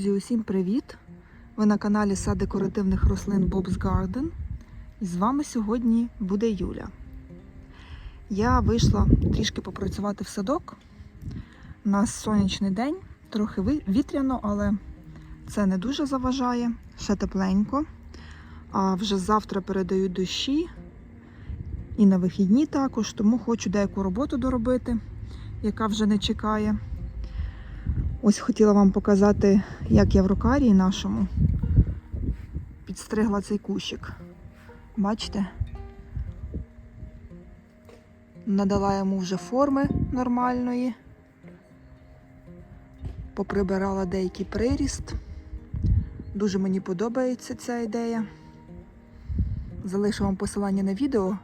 Друзі, усім привіт! Ви на каналі Сад декоративних рослин Bob's Garden. І з вами сьогодні буде Юля. Я вийшла трішки попрацювати в садок. У нас сонячний день, трохи вітряно, але це не дуже заважає, ще тепленько. А вже завтра передають дощі і на вихідні також, тому хочу деяку роботу доробити, яка вже не чекає. Ось хотіла вам показати, як я в рукарії нашому підстригла цей кущик. Бачите? Надала йому вже форми нормальної. Поприбирала деякий приріст. Дуже мені подобається ця ідея. Залишу вам посилання на відео,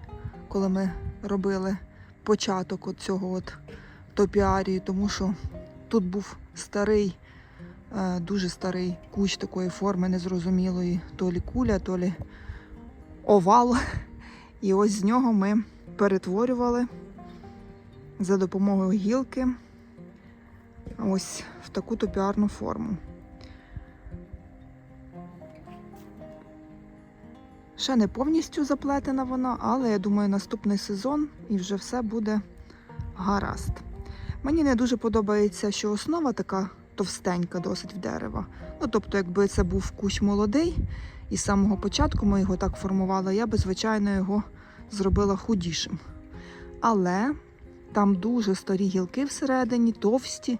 коли ми робили початок от цього от топіарії, тому що тут був старий, е, дуже старий кущ такої форми незрозумілої, то лі куля, то лі овал. І ось з нього ми перетворювали за допомогою гілки ось в таку топіарну форму. Ще не повністю заплетена вона, але я думаю, наступний сезон і вже все буде гаразд. Мені не дуже подобається, що основа така товстенька досить в дерева. Ну, тобто, якби це був кущ молодий, і з самого початку ми його так формували, я би, звичайно, його зробила худішим. Але там дуже старі гілки всередині, товсті,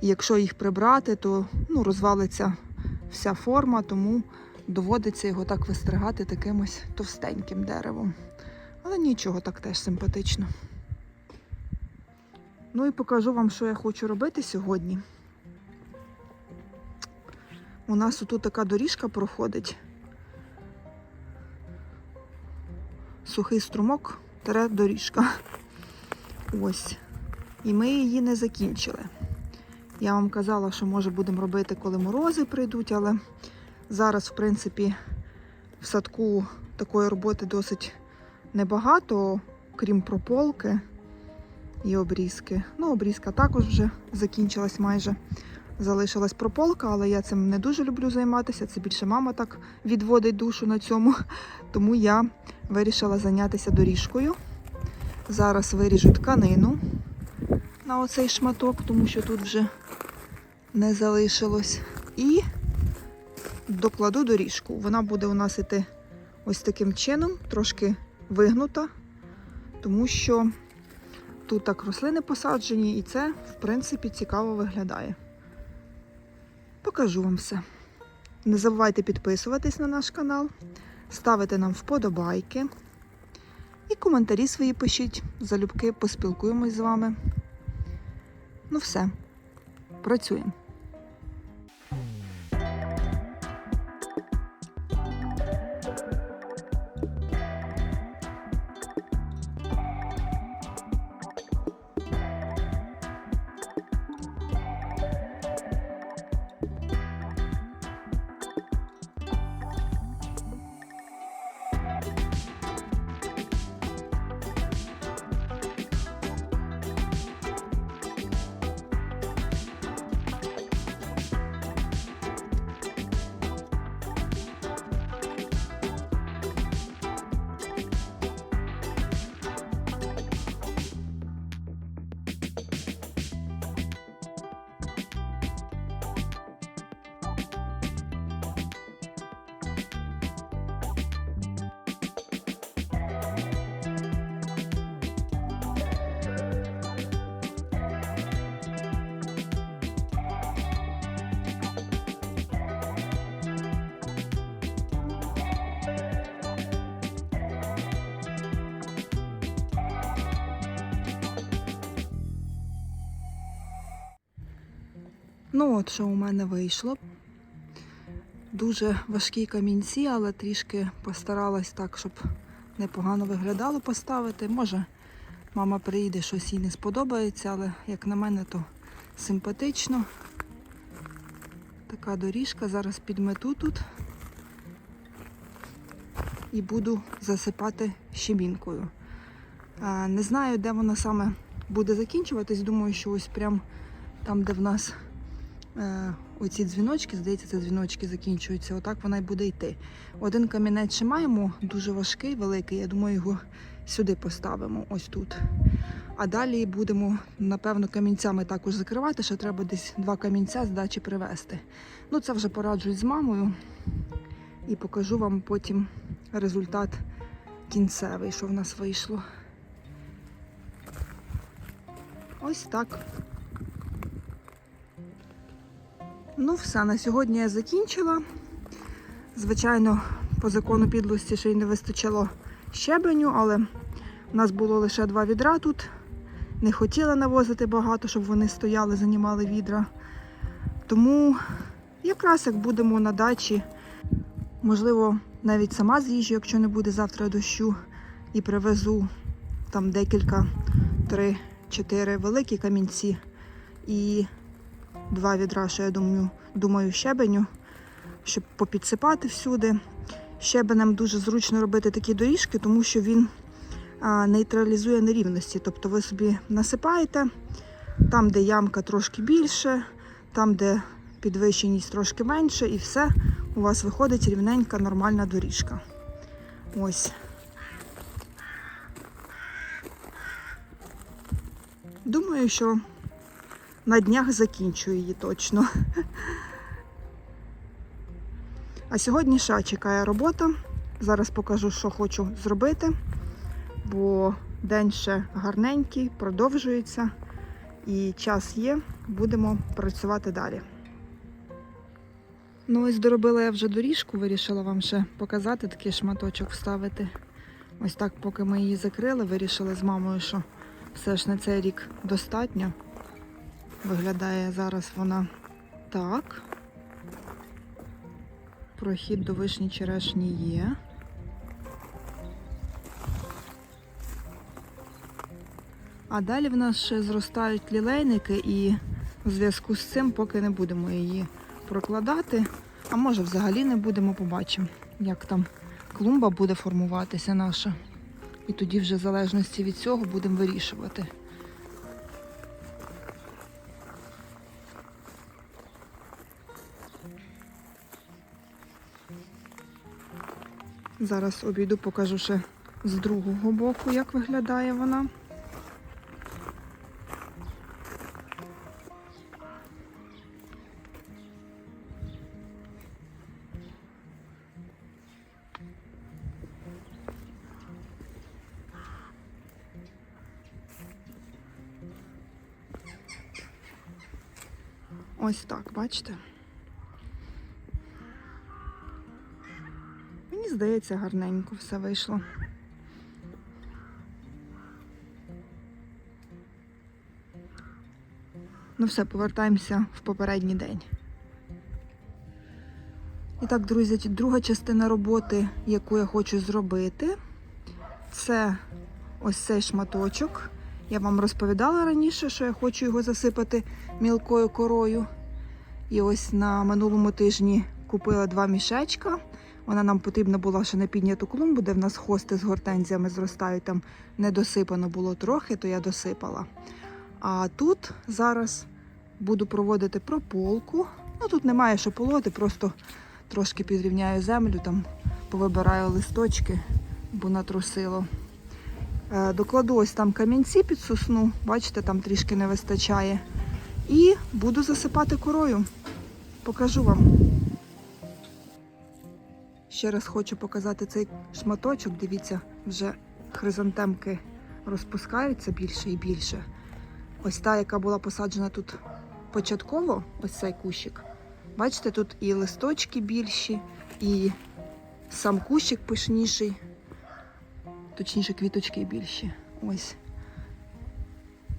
і якщо їх прибрати, то ну, розвалиться вся форма, тому доводиться його так вистригати таким ось товстеньким деревом. Але нічого, так теж симпатично. Ну і покажу вам, що я хочу робити сьогодні. У нас тут така доріжка проходить. Сухий струмок, тере доріжка. Ось. І ми її не закінчили. Я вам казала, що може будемо робити, коли морози прийдуть, але зараз, в принципі, в садку такої роботи досить небагато, крім прополки і обрізки. Ну, обрізка також вже закінчилась майже. Залишилась прополка, але я цим не дуже люблю займатися. Це більше мама так відводить душу на цьому. Тому я вирішила зайнятися доріжкою. Зараз виріжу тканину на оцей шматок, тому що тут вже не залишилось. І докладу доріжку. Вона буде у нас іти ось таким чином, трошки вигнута, тому що Тут так рослини посаджені, і це, в принципі, цікаво виглядає. Покажу вам все. Не забувайте підписуватись на наш канал, ставити нам вподобайки і коментарі свої пишіть. Залюбки поспілкуємось з вами. Ну все, працюємо. Ну от що у мене вийшло. Дуже важкі камінці, але трішки постаралась так, щоб непогано виглядало поставити. Може, мама приїде, щось їй не сподобається, але як на мене, то симпатично. Така доріжка. Зараз підмету тут і буду засипати щебінкою. Не знаю, де вона саме буде закінчуватись. Думаю, що ось прям там, де в нас оці дзвіночки, здається, це дзвіночки закінчуються. Отак вона й буде йти. Один камінець ще маємо, дуже важкий, великий. Я думаю, його сюди поставимо, ось тут. А далі будемо, напевно, камінцями також закривати, що треба десь два камінця з дачі привезти. Ну, це вже пораджусь з мамою і покажу вам потім результат кінцевий, що в нас вийшло. Ось так. Ну, все, на сьогодні я закінчила. Звичайно, по закону підлості ще й не вистачило щебеню, але у нас було лише два відра тут. Не хотіла навозити багато, щоб вони стояли, займали відра. Тому якраз як будемо на дачі, можливо, навіть сама з'їжджу, якщо не буде завтра дощу, і привезу там декілька, три-чотири великі камінці і два відра, що я думаю, думаю, щебеню, щоб попідсипати всюди. Щебенем дуже зручно робити такі доріжки, тому що він нейтралізує нерівності. Тобто ви собі насипаєте там, де ямка трошки більше, там, де підвищеність трошки менше, і все, у вас виходить рівненька нормальна доріжка. Ось. Думаю, що на днях закінчу її точно. А сьогодні ще чекає робота. Зараз покажу, що хочу зробити, бо день ще гарненький, продовжується і час є, будемо працювати далі. Ну, ось доробила я вже доріжку, вирішила вам ще показати такий шматочок вставити. Ось так, поки ми її закрили, вирішили з мамою, що все ж на цей рік достатньо. Виглядає зараз вона так. Прохід до вишні черешні є. А далі в нас ще зростають лілейники і в зв'язку з цим поки не будемо її прокладати. А може взагалі не будемо, побачимо, як там клумба буде формуватися наша. І тоді вже в залежності від цього будемо вирішувати. Зараз обійду, покажу ще з другого боку, як виглядає вона. Ось так, бачите? Здається, гарненько все вийшло. Ну все, повертаємося в попередній день. І так, друзі, друга частина роботи, яку я хочу зробити, це ось цей шматочок. Я вам розповідала раніше, що я хочу його засипати мілкою корою. І ось на минулому тижні купила два мішечка. Вона нам потрібна була ще на підняту клумбу, де в нас хости з гортензіями зростають. Там не досипано було трохи, то я досипала. А тут зараз буду проводити прополку. Ну тут немає що полоти, просто трошки підрівняю землю, там повибираю листочки, бо натрусило. Е, Докладу ось там камінці під сосну, бачите, там трішки не вистачає. І буду засипати корою. Покажу вам. Ще раз хочу показати цей шматочок. Дивіться, вже хризантемки розпускаються більше і більше. Ось та, яка була посаджена тут початково, ось цей кущик. Бачите, тут і листочки більші, і сам кущик пишніший. Точніше, квіточки більші. Ось.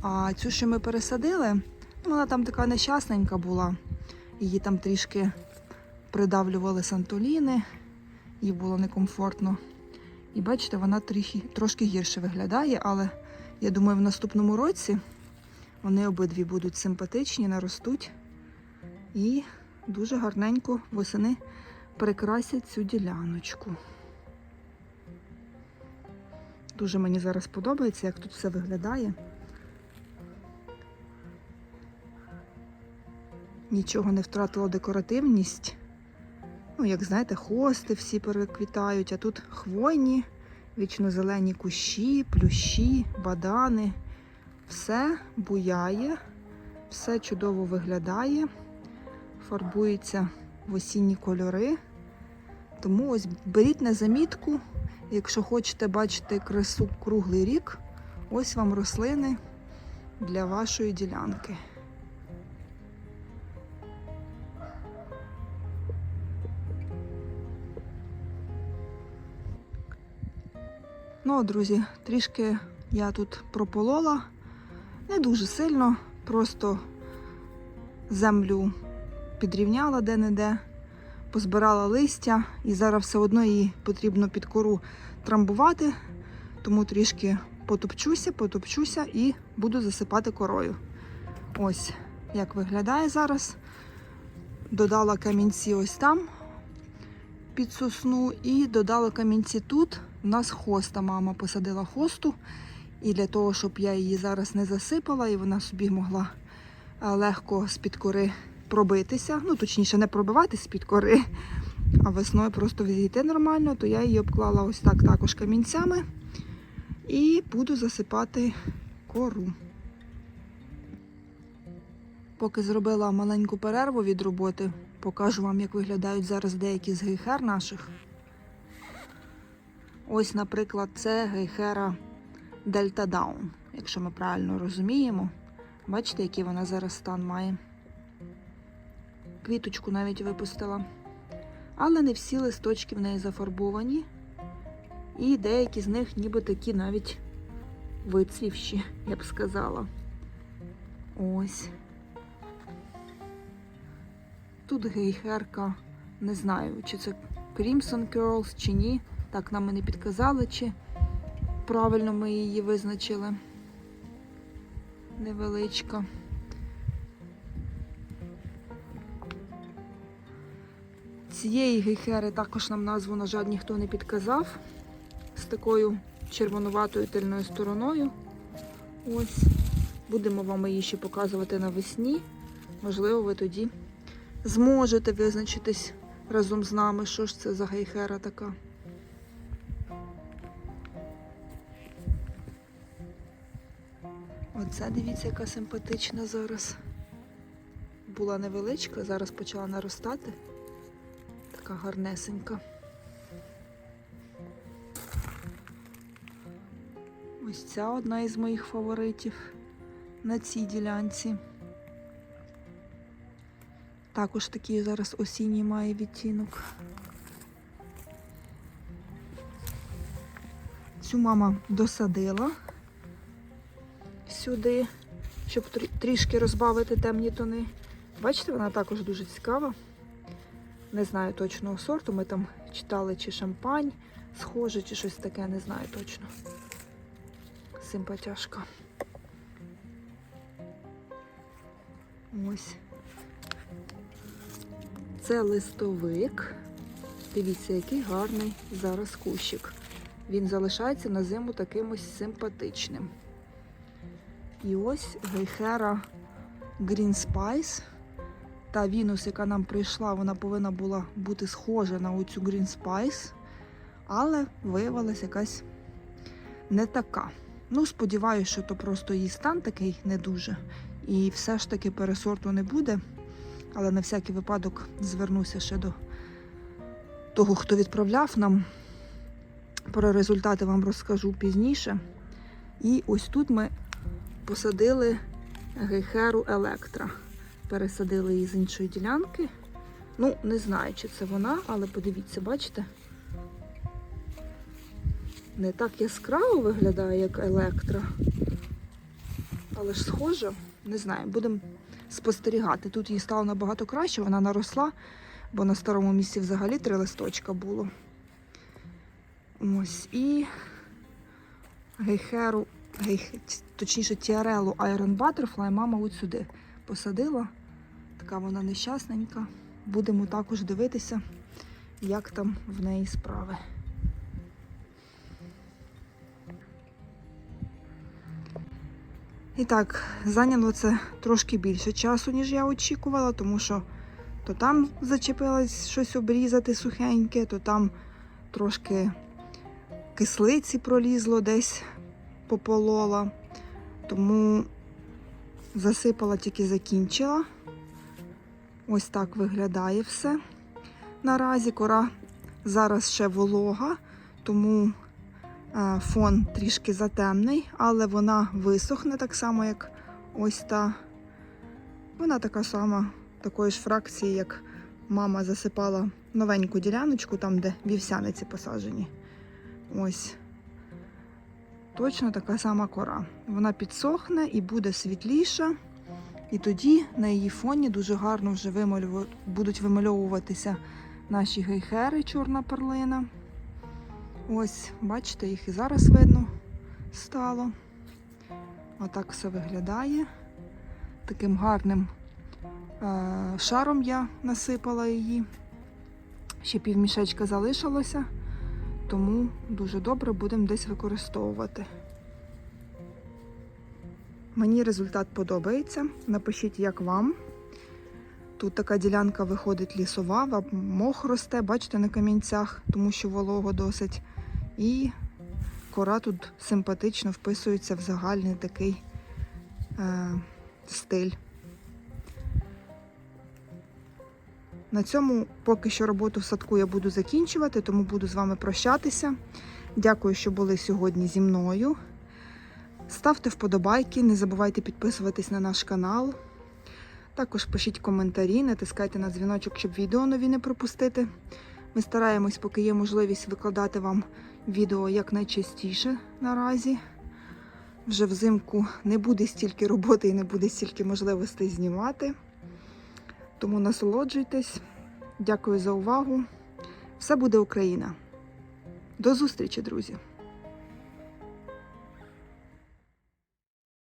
А цю, що ми пересадили, ну, вона там така нещасненька була. Її там трішки придавлювали сантоліни, їй було некомфортно. І бачите, вона трохи, трошки гірше виглядає, але я думаю, в наступному році вони обидві будуть симпатичні, наростуть і дуже гарненько восени прикрасять цю діляночку. Дуже мені зараз подобається, як тут все виглядає. нічого не втратило декоративність. Ну, як знаєте, хости всі переквітають, а тут хвойні, вічно-зелені кущі, плющі, бадани. Все буяє, все чудово виглядає, фарбується в осінні кольори. Тому ось беріть на замітку, якщо хочете бачити красу круглий рік, ось вам рослини для вашої ділянки. Ну, друзі, трішки я тут прополола. Не дуже сильно, просто землю підрівняла де-не-де, позбирала листя, і зараз все одно її потрібно під кору трамбувати, тому трішки потопчуся, потопчуся і буду засипати корою. Ось як виглядає зараз. Додала камінці ось там під сосну і додала камінці тут. У нас хоста, мама посадила хосту. І для того, щоб я її зараз не засипала, і вона собі могла е, легко з-під кори пробитися. Ну, точніше, не пробиватись з-під кори, а весною просто відійти нормально, то я її обклала ось так також камінцями і буду засипати кору. Поки зробила маленьку перерву від роботи, покажу вам, як виглядають зараз деякі з гейхер наших. Ось, наприклад, це гейхера Дельта Даун, якщо ми правильно розуміємо. Бачите, який вона зараз стан має. Квіточку навіть випустила. Але не всі листочки в неї зафарбовані. І деякі з них ніби такі навіть вицвівші, я б сказала. Ось. Тут гейхерка, не знаю, чи це Crimson Curls, чи ні. Так нам і не підказали, чи правильно ми її визначили. Невеличка. Цієї гейхери також нам назву, на жаль, ніхто не підказав. З такою червонуватою тильною стороною. Ось. Будемо вам її ще показувати навесні. Можливо, ви тоді зможете визначитись разом з нами, що ж це за гейхера така. Оце дивіться, яка симпатична зараз. Була невеличка, зараз почала наростати. Така гарнесенька. Ось ця одна із моїх фаворитів на цій ділянці. Також такий зараз осінній має відтінок. Цю мама досадила сюди, щоб трішки розбавити темні тони. Бачите, вона також дуже цікава. Не знаю точного сорту. Ми там читали, чи шампань схоже, чи щось таке, не знаю точно. Симпатяшка. Ось. Це листовик. Дивіться, який гарний зараз кущик. Він залишається на зиму таким ось симпатичним. І ось гейхера Green Spice. Та Вінус, яка нам прийшла, вона повинна була бути схожа на оцю Green Spice, але виявилася якась не така. Ну, сподіваюся, що то просто її стан такий не дуже. І все ж таки пересорту не буде. Але на всякий випадок звернуся ще до того, хто відправляв нам. Про результати вам розкажу пізніше. І ось тут ми посадили гейхеру Електра. Пересадили її з іншої ділянки. Ну, не знаю, чи це вона, але подивіться, бачите? Не так яскраво виглядає, як Електра. Але ж схоже, не знаю, будемо спостерігати. Тут їй стало набагато краще, вона наросла, бо на старому місці взагалі три листочка було. Ось і гейхеру, гейх, точніше тіарелу Iron Butterfly мама от сюди посадила. Така вона нещасненька. Будемо також дивитися, як там в неї справи. І так, зайняло це трошки більше часу, ніж я очікувала, тому що то там зачепилось щось обрізати сухеньке, то там трошки кислиці пролізло десь пополола. Тому засипала, тільки закінчила. Ось так виглядає все. Наразі кора зараз ще волога, тому е, фон трішки затемний, але вона висохне так само, як ось та. Вона така сама, такої ж фракції, як мама засипала новеньку діляночку, там, де вівсяниці посаджені. Ось. Точно така сама кора. Вона підсохне і буде світліша. І тоді на її фоні дуже гарно вже вималюва- будуть вимальовуватися наші гейхери, чорна перлина. Ось, бачите, їх і зараз видно стало. Отак все виглядає. Таким гарним е- шаром я насипала її. Ще півмішечка залишилося, тому дуже добре будемо десь використовувати. Мені результат подобається. Напишіть, як вам. Тут така ділянка виходить лісова, ва- мох росте, бачите, на камінцях, тому що волого досить. І кора тут симпатично вписується в загальний такий е, стиль. На цьому поки що роботу в садку я буду закінчувати, тому буду з вами прощатися. Дякую, що були сьогодні зі мною. Ставте вподобайки, не забувайте підписуватись на наш канал. Також пишіть коментарі, натискайте на дзвіночок, щоб відео нові не пропустити. Ми стараємось, поки є можливість викладати вам відео якнайчастіше наразі. Вже взимку не буде стільки роботи і не буде стільки можливостей знімати. Тому насолоджуйтесь. Дякую за увагу. Все буде Україна. До зустрічі, друзі!